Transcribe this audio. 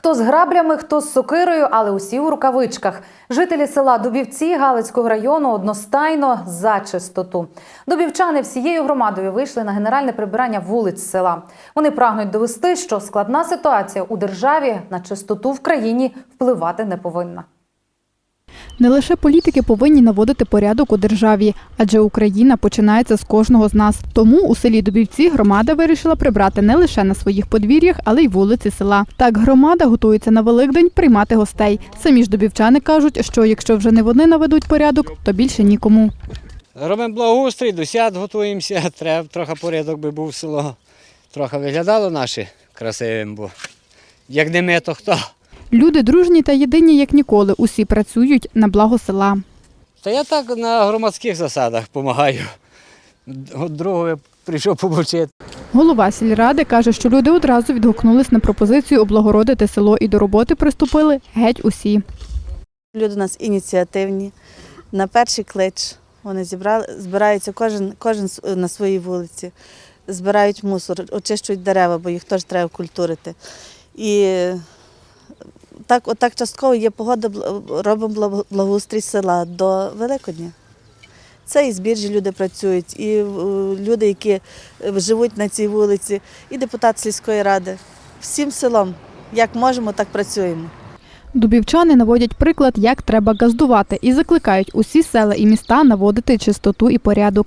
Хто з граблями, хто з сокирою, але усі у рукавичках. Жителі села Дубівці Галицького району одностайно за чистоту. Дубівчани всією громадою вийшли на генеральне прибирання вулиць села. Вони прагнуть довести, що складна ситуація у державі на чистоту в країні впливати не повинна. Не лише політики повинні наводити порядок у державі, адже Україна починається з кожного з нас. Тому у селі Дубівці громада вирішила прибрати не лише на своїх подвір'ях, але й вулиці села. Так громада готується на Великдень приймати гостей. Самі ж дубівчани кажуть, що якщо вже не вони наведуть порядок, то більше нікому. Робимо благоустрій, до свят готуємося, треба трохи порядок би був село. Трохи виглядало наше красивим, бо як не ми, то хто? Люди дружні та єдині, як ніколи. Усі працюють на благо села. Та я так на громадських засадах допомагаю. Другого прийшов побучити. Голова сільради каже, що люди одразу відгукнулись на пропозицію облагородити село і до роботи приступили геть усі. Люди у нас ініціативні. На перший клич вони зібрали, збираються кожен, кожен на своїй вулиці, збирають мусор, очищують дерева, бо їх теж треба культурити. І так, отак частково є погода, робимо благоустрій села до Великодня. Це і збіржі люди працюють, і е, люди, які е, живуть на цій вулиці, і депутат сільської ради. Всім селом, як можемо, так працюємо. Дубівчани наводять приклад, як треба газдувати, і закликають усі села і міста наводити чистоту і порядок.